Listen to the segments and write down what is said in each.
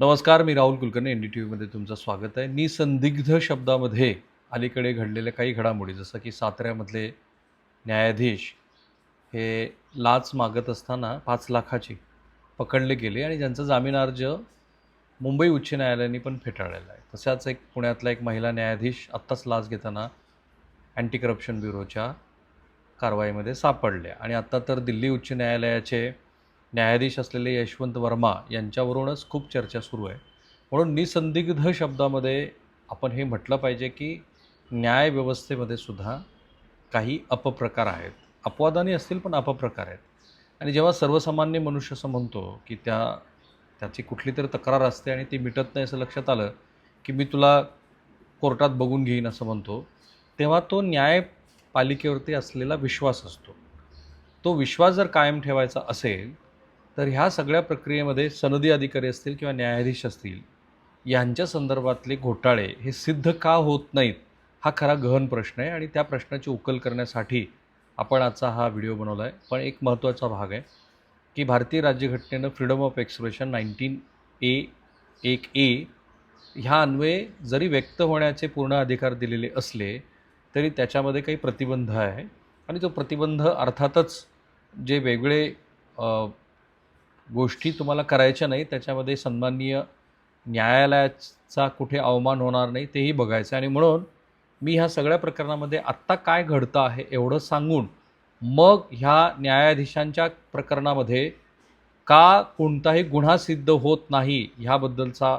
नमस्कार मी Rahul Kulkarni N D T व्हीमध्ये तुमचं स्वागत आहे. निसंदिग्ध शब्दामध्ये अलीकडे घडलेल्या काही घडामोडी जसं की साताऱ्यामधले न्यायाधीश हे लाच मागत असताना पाच लाखाची पकडले गेले आणि ज्यांचा जामीन अर्ज मुंबई उच्च न्यायालयाने पण फेटाळलेला आहे. तशाच एक पुण्यातला एक महिला न्यायाधीश आत्ताच लाच घेताना अँटी करप्शन ब्युरोच्या कारवाईमध्ये सापडल्या आणि आत्ता तर दिल्ली उच्च न्यायालयाचे न्यायाधीश असलेले यशवंत वर्मा यांच्यावरूनच खूप चर्चा सुरू आहे. म्हणून निसंदिग्ध शब्दामध्ये आपण हे म्हटलं पाहिजे की न्यायव्यवस्थेमध्ये सुद्धा काही अपप्रकार आहेत. अपवादाने असतील पण अपप्रकार आहेत. आणि जेव्हा सर्वसामान्य मनुष्य असं म्हणतो की त्या त्याची कुठली तरी तक्रार असते आणि ती मिटत नाही असं लक्षात आलं की मी तुला कोर्टात बघून घेईन असं म्हणतो तेव्हा तो न्यायपालिकेवरती असलेला विश्वास असतो. तो विश्वास जर कायम ठेवायचा असेल तर ह्या सगळ्या प्रक्रियेमध्ये सनदी अधिकारी असतील किंवा न्यायाधीश असतील यांच्या संदर्भातले घोटाळे हे सिद्ध का होत नाहीत हा खरा गहन प्रश्न आहे आणि त्या प्रश्नाची उकल करण्यासाठी आपण आजचा हा व्हिडिओ बनवला आहे पण एक महत्त्वाचा भाग आहे की भारतीय राज्यघटनेनं freedom of expression nineteen A एक ए ह्या अन्वये जरी व्यक्त होण्याचे पूर्ण अधिकार दिलेले असले तरी त्याच्यामध्ये काही प्रतिबंध आहे. आणि तो प्रतिबंध अर्थातच जे वेगळे गोष्टी तुम्हाला करायच्या नाही त्याच्यामध्ये सन्माननीय न्यायालयाचा कुठे अवमान होणार नाही तेही बघायचं आणि म्हणून मी ह्या सगळ्या प्रकरणामध्ये आत्ता काय घडतं आहे एवढं सांगून मग ह्या न्यायाधीशांच्या प्रकरणामध्ये का कोणताही गुन्हा सिद्ध होत नाही ह्याबद्दलचा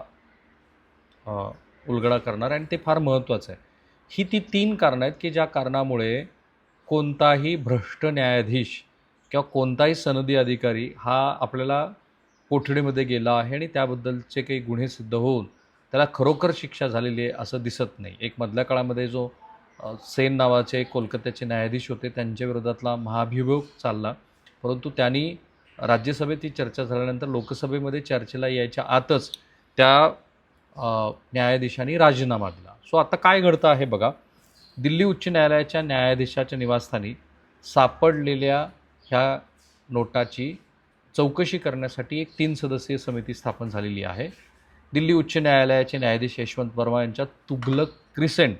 उलगडा करणार आहे. आणि ते फार महत्त्वाचं आहे. ही ती तीन कारणं आहेत की ज्या कारणामुळे कोणताही भ्रष्ट न्यायाधीश किंवा कोणताही सनदी अधिकारी हा आपल्याला कोठडीमध्ये गेला आहे आणि त्याबद्दलचे काही गुन्हे सिद्ध होऊन त्याला खरोखर शिक्षा झालेली आहे असं दिसत नाही. एक मधल्या काळामध्ये जो सेन नावाचे कोलकात्याचे न्यायाधीश होते त्यांच्या विरोधातला महाभियोग चालला. परंतु त्यांनी राज्यसभेत ती चर्चा झाल्यानंतर लोकसभेमध्ये चर्चेला यायच्या आतच त्या न्यायाधीशांनी राजीनामा दिला. सो आता काय घडतं आहे बघा. दिल्ली उच्च न्यायालयाच्या न्यायाधीशाच्या निवासस्थानी सापडलेल्या ह्या नोटाची चौकशी करण्यासाठी एक तीन सदस्यीय समिती स्थापन झालेली आहे. दिल्ली उच्च न्यायालयाचे न्यायाधीश यशवंत वर्मा यांच्या तुगलक क्रिसेंट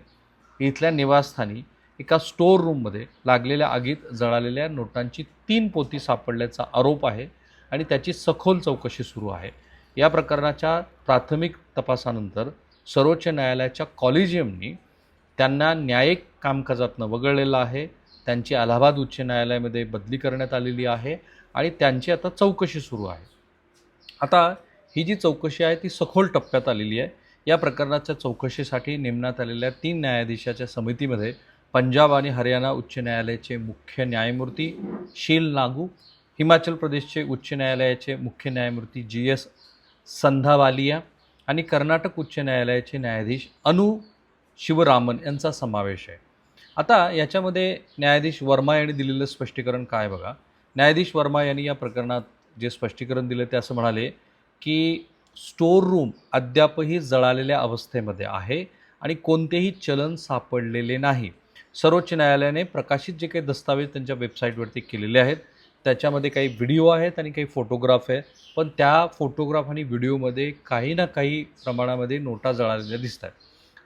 इथल्या निवासस्थानी एका स्टोअर रूममध्ये लागलेल्या आगीत जळालेल्या नोटांची तीन पोती सापडल्याचा आरोप आहे आणि त्याची सखोल चौकशी सुरू आहे. या प्रकरणाच्या प्राथमिक तपासानंतर सर्वोच्च न्यायालयाच्या कॉलेजियमनी त्यांना न्यायिक कामकाजातनं वगळलेलं आहे. त्यांची अलाहाबाद उच्च न्यायालयामध्ये बदली करण्यात आलेली आहे आणि त्यांची आता चौकशी सुरू आहे. आता ही जी चौकशी आहे ती सखोल टप्प्यात आलेली आहे. या प्रकरणाच्या चौकशीसाठी नेमण्यात आलेल्या तीन न्यायाधीशाच्या समितीमध्ये पंजाब आणि हरियाणा उच्च न्यायालयाचे मुख्य न्यायमूर्ती शील नागू हिमाचल प्रदेशचे उच्च न्यायालयाचे मुख्य न्यायमूर्ती जी एस संधावालिया आणि कर्नाटक उच्च न्यायालयाचे न्यायाधीश अनु शिवरामन यांचा समावेश आहे. आता याच्यामध्ये न्यायाधीश वर्मा यांनी दिलेलं स्पष्टीकरण काय बघा? न्यायाधीश वर्मा यांनी या प्रकरणात जे स्पष्टीकरण दिलं ते असं म्हणाले की स्टोअर रूम अद्यापही जळालेल्या अवस्थेमध्ये आहे आणि कोणतेही चलन सापडलेले नाही. सर्वोच्च न्यायालयाने प्रकाशित जे काही दस्तावेज त्यांच्या वेबसाईटवरती केलेले आहेत त्याच्यामध्ये काही व्हिडिओ आहेत आणि काही फोटोग्राफ आहे पण त्या फोटोग्राफ आणि व्हिडिओमध्ये काही ना काही प्रमाणामध्ये नोटा जळालेल्या दिसत आहेत.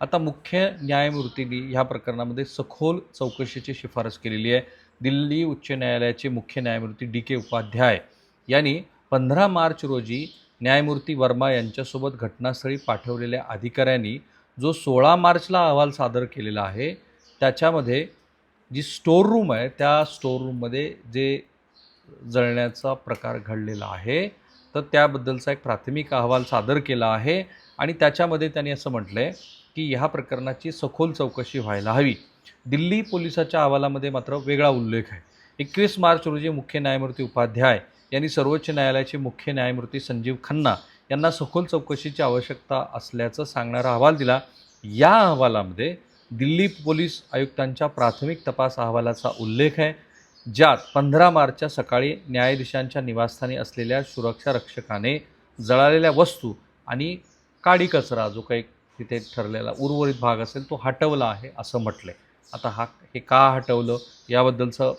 आता मुख्य न्यायमूर्तींनी ह्या प्रकरणामध्ये सखोल चौकशीची शिफारस केलेली आहे. दिल्ली उच्च न्यायालयाचे मुख्य न्यायमूर्ती डी के उपाध्याय यांनी पंधरा मार्च रोजी न्यायमूर्ती वर्मा यांच्यासोबत घटनास्थळी पाठवलेल्या अधिकाऱ्यांनी जो सोळा मार्चला अहवाल सादर केलेला आहे त्याच्यामध्ये जी स्टोर रूम आहे त्या स्टोर रूममध्ये जे जळण्याचा प्रकार घडलेला आहे तर त्याबद्दलचा एक प्राथमिक अहवाल सादर केला आहे आणि त्याच्यामध्ये त्यांनी असं म्हटलं आहे की ह्या प्रकरणाची सखोल चौकशी व्हायला हवी. दिल्ली पोलिसाच्या अहवालामध्ये मात्र वेगळा उल्लेख आहे. एकवीस मार्च रोजी मुख्य न्यायमूर्ती उपाध्याय यांनी सर्वोच्च न्यायालयाचे मुख्य न्यायमूर्ती संजीव खन्ना यांना सखोल चौकशीची आवश्यकता असल्याचं सांगणारा अहवाल दिला. या अहवालामध्ये दिल्ली पोलीस आयुक्तांच्या प्राथमिक तपास अहवालाचा उल्लेख आहे. ज्यात पंधरा मार्चच्या सकाळी न्यायाधीशांच्या निवासस्थानी असलेल्या सुरक्षा रक्षकाने जळालेल्या वस्तू आणि काडी कचरा जो काही तिथे ठरलेला उर्वरित भाग असेल तो हटवला आहे असं म्हटलं आहे आता हा हे का हटवलं? याबद्दलचं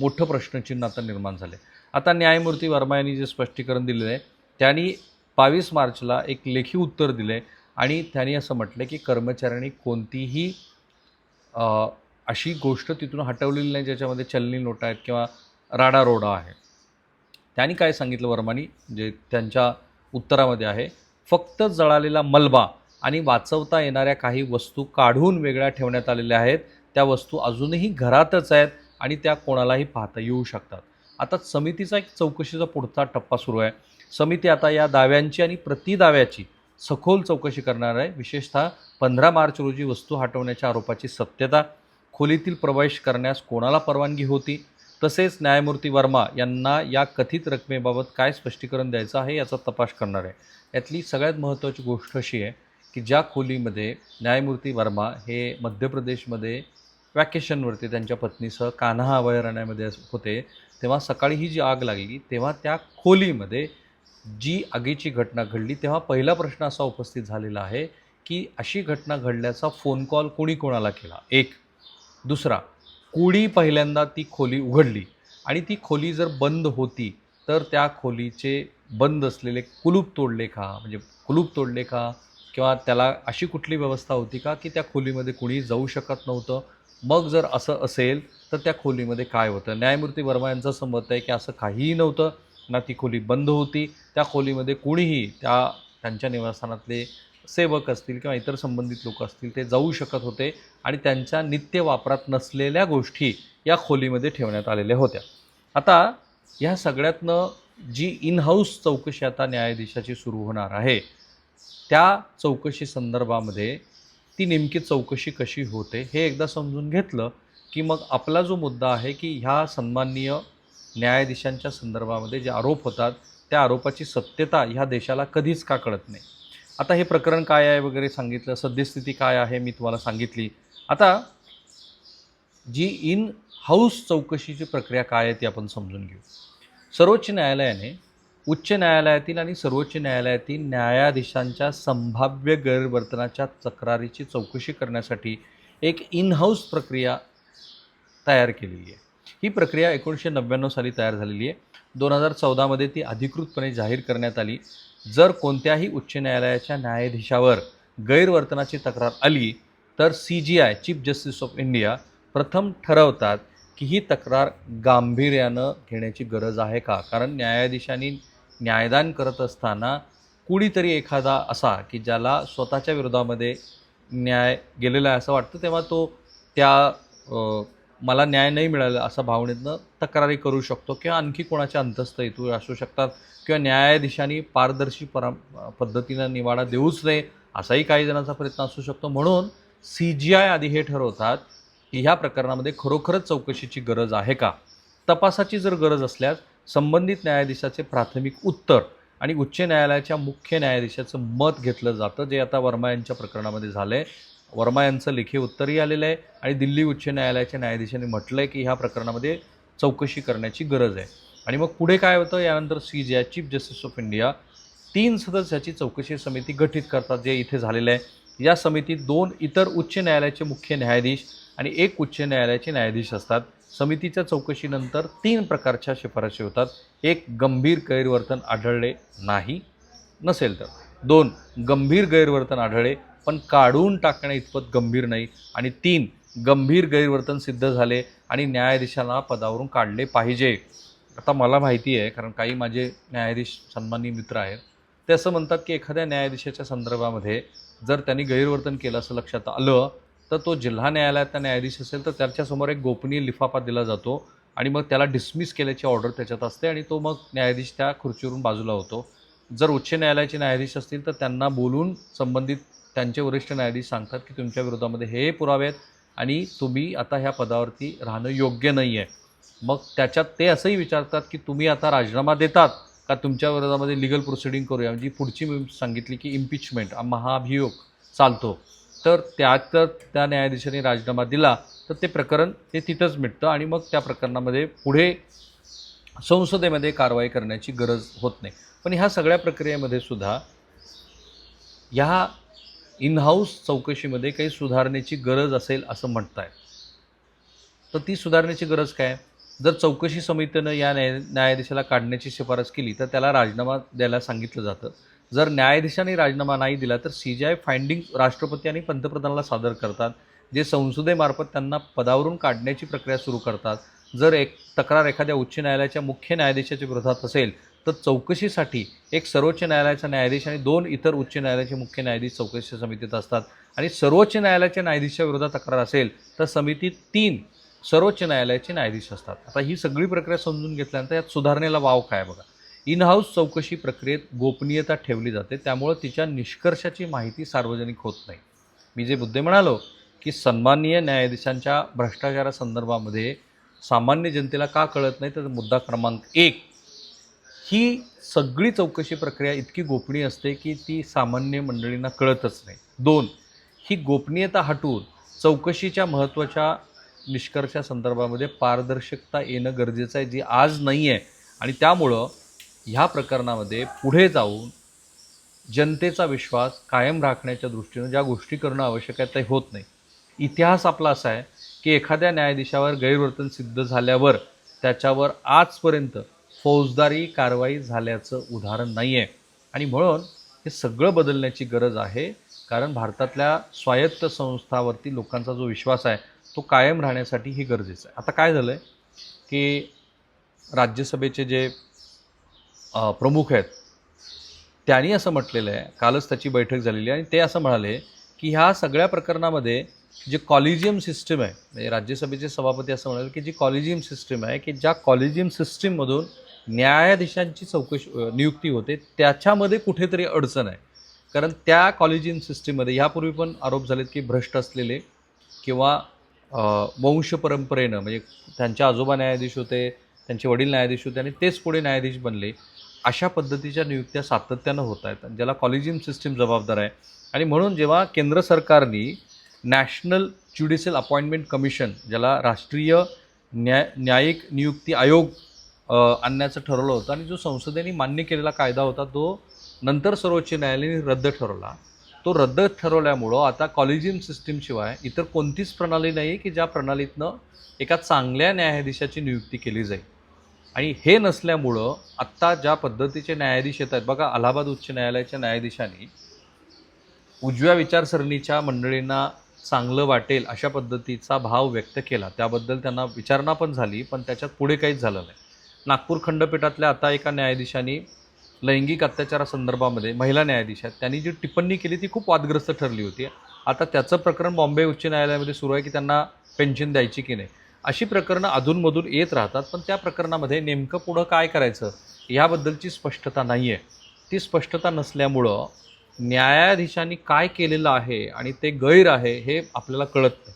मोठं प्रश्नचिन्ह आता निर्माण झालं आहे आता न्यायमूर्ती वर्मा यांनी जे स्पष्टीकरण दिलेलं आहे त्यांनी बावीस मार्चला एक लेखी उत्तर दिले आणि त्यांनी असं म्हटलं की कर्मचाऱ्यांनी कोणतीही अशी गोष्ट तिथून हटवलेली नाही ज्याच्यामध्ये चलनी नोटा आहेत किंवा राडारोडा आहे. त्यांनी काय सांगितलं वर्मानी? जे त्यांच्या उत्तरामध्ये आहे फक्त जळालेला मलबा आणि वाचवता येणाऱ्या काही वस्तू काढून वेगळ्या ठेवण्यात आलेल्या आहेत. त्या वस्तू अजूनही घरातच आहेत आणि त्या कोणालाही पाहता येऊ शकतात. आता समितीचा एक चौकशीचा पुढचा टप्पा सुरू आहे. समिती आता या दाव्यांची आणि प्रतिदाव्याची सखोल चौकशी करणार आहे. विशेषतः पंधरा मार्च रोजी वस्तू हटवण्याच्या आरोपाची सत्यता खोलीतील प्रवेश करण्यास कोणाला परवानगी होती तसेच न्यायमूर्ती वर्मा यांना या कथित रकमेबाबत काय स्पष्टीकरण द्यायचं आहे याचा तपास करणार आहे. यातली सगळ्यात महत्त्वाची गोष्ट अशी आहे की ज्या खोलीमध्ये न्यायमूर्ती वर्मा हे मध्य प्रदेशमध्ये वॅकेशनवरती त्यांच्या पत्नीसह कान्हा अभयारण्यामध्ये होते तेव्हा सकाळी ही जी आग लागली तेव्हा त्या खोलीमध्ये जी आगीची घटना घडली तेव्हा पहिला प्रश्न असा उपस्थित झालेला आहे की अशी घटना घडल्याचा फोन कॉल कोणी कोणाला केला? एक. दुसरा कुडी पहिल्यांदा ती खोली उघडली. आणि ती खोली जर बंद होती तर त्या खोलीचे बंद असलेले कुलूप तोडले का? म्हणजे कुलूप तोडले का? किंवा त्याला अशी कुठली व्यवस्था होती का की त्या खोलीमध्ये कुणी जाऊ शकत नव्हतं? मग जर असं असेल तर त्या खोलीमध्ये काय होतं? न्यायमूर्ती वर्मा यांचं संमत आहे की असं काहीही नव्हतं ना ती खोली बंद होती. त्या खोलीमध्ये कुणीही त्या त्यांच्या निवासस्थानातले सेवक असतील किंवा इतर संबंधित लोक असतील ते जाऊ शकत होते आणि त्यांच्या नित्य वापरात नसलेल्या गोष्टी या खोलीमध्ये ठेवण्यात आलेल्या होत्या. आता ह्या सगळ्यातनं जी इन हाऊस चौकशी आता न्यायाधीशाची सुरू होणार आहे त्या चौकशी संदर्भामध्ये ती नेमकी चौकशी कशी होते हे एकदा समजून घेतलं की मग आपला जो मुद्दा आहे की ह्या सन्माननीय न्यायाधीशांच्या संदर्भामध्ये जे आरोप होतात त्या आरोपाची सत्यता ह्या देशाला कधीच का कळत नाही. आता हे प्रकरण काय आहे वगैरे सांगितलं सद्यस्थिती काय आहे मी तुम्हाला सांगितली. आता जी इन हाऊस चौकशीची प्रक्रिया काय आहे ती आपण समजून घेऊ. सर्वोच्च न्यायालयाने उच्च न्यायालयातील आणि सर्वोच्च न्यायालयातील न्यायाधीशांच्या संभाव्य गैरवर्तनाच्या तक्रारीची चौकशी करण्यासाठी एक इन हाऊस प्रक्रिया तयार केलेली आहे. ही प्रक्रिया एकोणीसशे नव्याण्णव साली तयार झालेली आहे. दोन हजार चौदामध्ये ती अधिकृतपणे जाहीर करण्यात आली. जर कोणत्याही उच्च न्यायालयाच्या न्यायाधीशावर गैरवर्तनाची तक्रार आली तर C J I chief justice of India प्रथम ठरवतात की ही तक्रार गांभीर्यानं घेण्याची गरज आहे का? कारण न्यायाधीशांनी न्यायदान करत असताना कुणीतरी एखादा असा की ज्याला स्वतःच्या विरोधामध्ये न्याय गेलेला आहे असं वाटतं तेव्हा तो त्या मला न्याय नाही मिळाला असा भावनेतनं तक्रारी करू शकतो किंवा आणखी कोणाच्या अंतस्थ हेतू असू शकतात किंवा न्यायाधीशांनी पारदर्शी परा पद्धतीनं निवाडा देऊच नये असाही काही जणांचा प्रयत्न असू शकतो. म्हणून सी जी आय आधी हे ठरवतात की ह्या प्रकरणामध्ये खरोखरच चौकशीची गरज आहे का? तपासाची जर गरज असल्यास संबंधित न्यायाधीशाचे प्राथमिक उत्तर आणि उच्च न्यायालयाच्या मुख्य न्यायाधीशाचं मत घेतलं जातं जे आता वर्मा यांच्या प्रकरणामध्ये झालं आहे वर्मा यांचं लेखी उत्तरही आलेलं आहे आणि दिल्ली उच्च न्यायालयाच्या न्यायाधीशांनी म्हटलं आहे की ह्या प्रकरणामध्ये चौकशी करण्याची गरज आहे. आणि मग पुढे काय होतं? यानंतर सी जे चीफ जस्टिस ऑफ इंडिया तीन सदस्याची चौकशी समिती गठीत करतात जे इथे झालेलं आहे. या समितीत दोन इतर उच्च न्यायालयाचे मुख्य न्यायाधीश आणि एक उच्च न्यायालयाचे न्यायाधीश असतात. समितीच्या चौकशीनंतर तीन प्रकारच्या शिफारशी होतात. एक गंभीर गैरवर्तन आढळले नाही नसेल तर. दोन गंभीर गैरवर्तन आढळले पण काढून टाकण्या इतपत गंभीर नाही. आणि तीन गंभीर गैरवर्तन सिद्ध झाले आणि न्यायाधीशांना पदावरून काढले पाहिजे. आता मला माहिती आहे कारण काही माझे न्यायाधीश सन्मानी मित्र आहेत ते असं म्हणतात की एखाद्या न्यायाधीशाच्या संदर्भामध्ये जर त्यांनी गैरवर्तन केलं असं लक्षात आलं तर तो जिल्हा न्यायालयातला न्यायाधीश असेल तर त्याच्यासमोर एक गोपनीय लिफाफा दिला जातो आणि मग त्याला डिसमिस केल्याची ऑर्डर त्याच्यात असते आणि तो मग न्यायाधीश त्या खुर्चीवरून बाजूला होतो. जर उच्च न्यायालयाचे न्यायाधीश असतील तर त्यांना बोलून संबंधित त्यांचे वरिष्ठ न्यायाधीश सांगतात की तुमच्या विरोधामध्ये हे पुरावे आहेत आणि तुम्ही आता ह्या पदावरती राहणं योग्य नाही आहे मग त्याच्यात ते असंही विचारतात की तुम्ही आता राजीनामा देतात का तुमच्या विरोधामध्ये लिगल प्रोसिडिंग करूया? म्हणजे पुढची मी सांगितली की इम्पिचमेंट महाभियोग चालतो. तर त्यात तर त्या न्यायाधीशाने राजीनामा दिला तर ते प्रकरण ते तिथंच मिटतं आणि मग त्या प्रकरणामध्ये पुढे संसदेमध्ये कारवाई करण्याची गरज होत नाही. पण ह्या सगळ्या प्रक्रियेमध्ये सुद्धा ह्या इन हाऊस चौकशीमध्ये काही सुधारणेची गरज असेल असं म्हणताय. तर ती सुधारण्याची गरज काय? जर चौकशी समितीनं या न्याय न्यायाधीशाला काढण्याची शिफारस केली तर त्याला राजीनामा द्यायला सांगितलं जातं. जर न्यायाधीशाने राजीनामा नाही दिला तर सी जी आय फाइंडिंग राष्ट्रपती आणि पंतप्रधानाला सादर करतात जे संसदेमार्फत त्यांना पदावरून काढण्याची प्रक्रिया सुरू करतात. जर एक तक्रार एखाद्या उच्च न्यायालयाच्या मुख्य न्यायाधीशाच्या विरोधात असेल तर चौकशीसाठी एक सर्वोच्च न्यायालयाचा न्यायाधीश आणि दोन इतर उच्च न्यायालयाचे मुख्य न्यायाधीश चौकशी समितीत असतात. आणि सर्वोच्च न्यायालयाच्या न्यायाधीशाच्या विरोधात तक्रार असेल तर समितीत तीन सर्वोच्च न्यायालयाचे न्यायाधीश असतात. आता ही सगळी प्रक्रिया समजून घेतल्यानंतर यात सुधारणेला वाव काय बघा. इन हाऊस चौकशी प्रक्रियेत गोपनीयता ठेवली जाते त्यामुळं तिच्या निष्कर्षाची माहिती सार्वजनिक होत नाही. मी जे मुद्दे म्हणालो की सन्माननीय न्यायाधीशांच्या भ्रष्टाचारासंदर्भामध्ये सामान्य जनतेला का कळत नाही? तर मुद्दा क्रमांक एक. ही सगळी चौकशी प्रक्रिया इतकी गोपनीय असते की ती सामान्य मंडळींना कळतच नाही. दोन ही गोपनीयता हटवून चौकशीच्या महत्त्वाच्या निष्कर्षा संदर्भामध्ये पारदर्शकता येणं गरजेचं आहे जी आज नाही आहे. आणि त्यामुळं ह्या प्रकरणामध्ये पुढे जाऊन जनतेचा विश्वास कायम राखण्याच्या दृष्टीनं ज्या गोष्टी करणं आवश्यक आहे ते होत नाही. इतिहास आपला असा आहे की एखाद्या न्यायाधीशावर गैरवर्तन सिद्ध झाल्यावर त्याच्यावर आजपर्यंत फौजदारी कारवाई झाल्याचं उदाहरण नाही आहे आणि म्हणून हे सगळं बदलण्याची गरज आहे कारण भारतातल्या स्वायत्त संस्थावरती लोकांचा जो विश्वास आहे तो कायम राहण्यासाठी ही गरजेचं आहे. आता काय झालं आहे की राज्यसभेचे जे प्रमुख आहेत त्यांनी असं म्हटलेलं आहे कालच त्याची बैठक झालेली आहे आणि ते असं म्हणाले की ह्या सगळ्या प्रकरणामध्ये जे कॉलेजियम सिस्टीम आहे म्हणजे राज्यसभेचे सभापती असं म्हणाले की जी कॉलेजियम सिस्टीम आहे की ज्या कॉलेजियम सिस्टीममधून न्यायाधीशांची चौकशी नियुक्ती होते त्याच्यामध्ये कुठेतरी अडचण आहे. कारण त्या कॉलेजियम सिस्टीममध्ये ह्यापूर्वी पण आरोप झालेत की भ्रष्ट असलेले किंवा वंश परंपरेनं म्हणजे त्यांचे आजोबा न्यायाधीश होते त्यांचे वडील न्यायाधीश होते आणि तेच पुढे न्यायाधीश बनले अशा पद्धतीच्या नियुक्त्या सातत्यानं होत आहेत. आणि ज्याला कॉलेजियम सिस्टीम जबाबदार आहे. आणि म्हणून जेव्हा केंद्र सरकारने नॅशनल ज्युडिशियल अपॉइंटमेंट कमिशन ज्याला राष्ट्रीय न्याय न्यायिक नियुक्ती आयोग आणण्याचं ठरवलं होतं. आणि जो संसदेने मान्य केलेला कायदा होता तो नंतर सर्वोच्च न्यायालयाने रद्द ठरवला. तो रद्द ठरवल्यामुळं आता कॉलेजियम सिस्टीमशिवाय इतर कोणतीच प्रणाली नाही आहे की ज्या प्रणालीतनं एका चांगल्या न्यायाधीशाची नियुक्ती केली जाईल. आणि हे नसल्यामुळं आत्ता ज्या पद्धतीचे न्यायाधीश येत आहेत बघा अलाहाबाद उच्च न्यायालयाच्या न्यायाधीशांनी उजव्या विचारसरणीच्या मंडळींना चांगलं वाटेल अशा पद्धतीचा भाव व्यक्त केला. त्याबद्दल त्यांना विचारणा पण झाली पण त्याच्यात पुढे काहीच झालं नाही. नागपूर खंडपीठातल्या आता एका न्यायाधीशांनी लैंगिक अत्याचारासंदर्भामध्ये महिला न्यायाधीश आहेत त्यांनी जी टिप्पणी केली ती खूप वादग्रस्त ठरली होती. आता त्याचं प्रकरण बॉम्बे उच्च न्यायालयामध्ये सुरू आहे की त्यांना पेन्शन द्यायची की नाही? अशी प्रकरणं अधूनमधून येत राहतात पण त्या प्रकरणामध्ये नेमकं पुढं काय करायचं याबद्दलची स्पष्टता नाही आहे ती स्पष्टता नसल्यामुळं न्यायाधीशांनी काय केलेलं आहे आणि ते गैर आहे हे आपल्याला कळत नाही.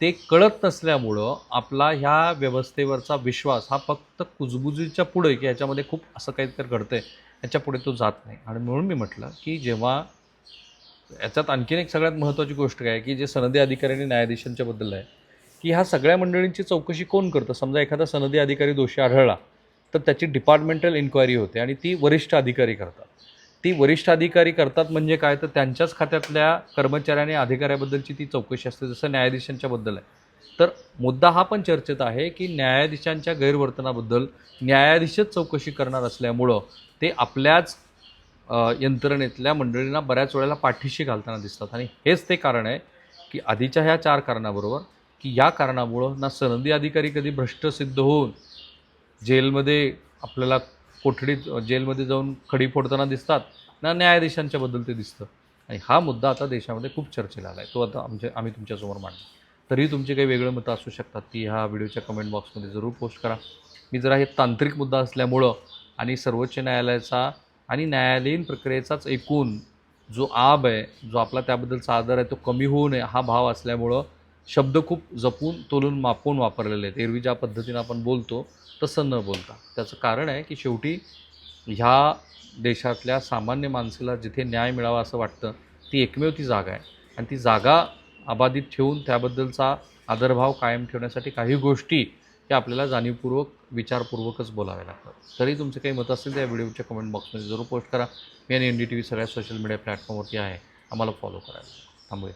ते कळत नसल्यामुळं आपला ह्या व्यवस्थेवरचा विश्वास हा फक्त कुजबुजीच्या पुढे की ह्याच्यामध्ये खूप असं काहीतरी घडतं आहे ह्याच्या पुढे तो जात नाही. आणि म्हणून मी म्हटलं की जेव्हा याच्यात आणखीन एक सगळ्यात महत्त्वाची गोष्ट काय आहे की जे सनदी अधिकारी आणि न्यायाधीशांच्याबद्दल आहे की ह्या सगळ्या मंडळींची चौकशी कोण करतं? समजा एखादा सनदी अधिकारी दोषी आढळला तर त्याची डिपार्टमेंटल इन्क्वायरी होते आणि ती वरिष्ठ अधिकारी करतात. ती वरिष्ठ अधिकारी करतात म्हणजे काय? तर त्यांच्याच खात्यातल्या कर्मचाऱ्याने अधिकाऱ्याबद्दलची ती चौकशी असते जसं न्यायाधीशांच्याबद्दल आहे. तर मुद्दा हा पण चर्चेत आहे की न्यायाधीशांच्या गैरवर्तनाबद्दल न्यायाधीशच चौकशी करणार असल्यामुळं ते आपल्याच यंत्रणेतल्या मंडळींना बऱ्याच वेळेला पाठीशी घालताना दिसतात. आणि हेच ते कारण आहे की आधीच्या ह्या चार कारणाबरोबर की या कारणामुळं ना सनदी अधिकारी कधी भ्रष्ट सिद्ध होऊन जेलमध्ये आपल्याला कोठडीत जेलमध्ये जाऊन खडी फोडताना दिसतात ना न्यायाधीशांच्याबद्दल ते दिसतं. आणि हा मुद्दा आता देशामध्ये खूप चर्चेला आला आहे तो आता आमच्या आम्ही तुमच्यासमोर मांडतो तरीही तुमची काही वेगळं मतं असू शकतात ती ह्या व्हिडिओच्या कमेंट बॉक्समध्ये जरूर पोस्ट करा. मी जरा हे तांत्रिक मुद्दा असल्यामुळं आणि सर्वोच्च न्यायालयाचा आणि न्यायालयीन प्रक्रियेचाच एकूण जो आब आहे जो आपला त्याबद्दलचा आदर आहे तो कमी होऊ नये हा भाव असल्यामुळं शब्द खूप जपून तोलून मापून वापरलेले आहेत. एरवी ज्या पद्धतीनं आपण बोलतो तसं न बोलता. त्याचं कारण आहे की शेवटी ह्या देशातल्या सामान्य माणसाला जिथे न्याय मिळावा असं वाटतं ती एकमेव ती जागा आहे. आणि ती जागा अबाधित ठेवून त्याबद्दलचा आदरभाव कायम ठेवण्यासाठी काही गोष्टी हे आपल्याला जाणीवपूर्वक विचारपूर्वकच बोलाव्या लागतात. तरी तुमचे काही मत असतील तर या व्हिडिओच्या कमेंट बॉक्समध्ये जरूर पोस्ट करा. मी आणि एन डी टी व्ही सगळ्या सोशल मीडिया प्लॅटफॉर्मवरती आहे. आम्हाला फॉलो करायला. थांबूया.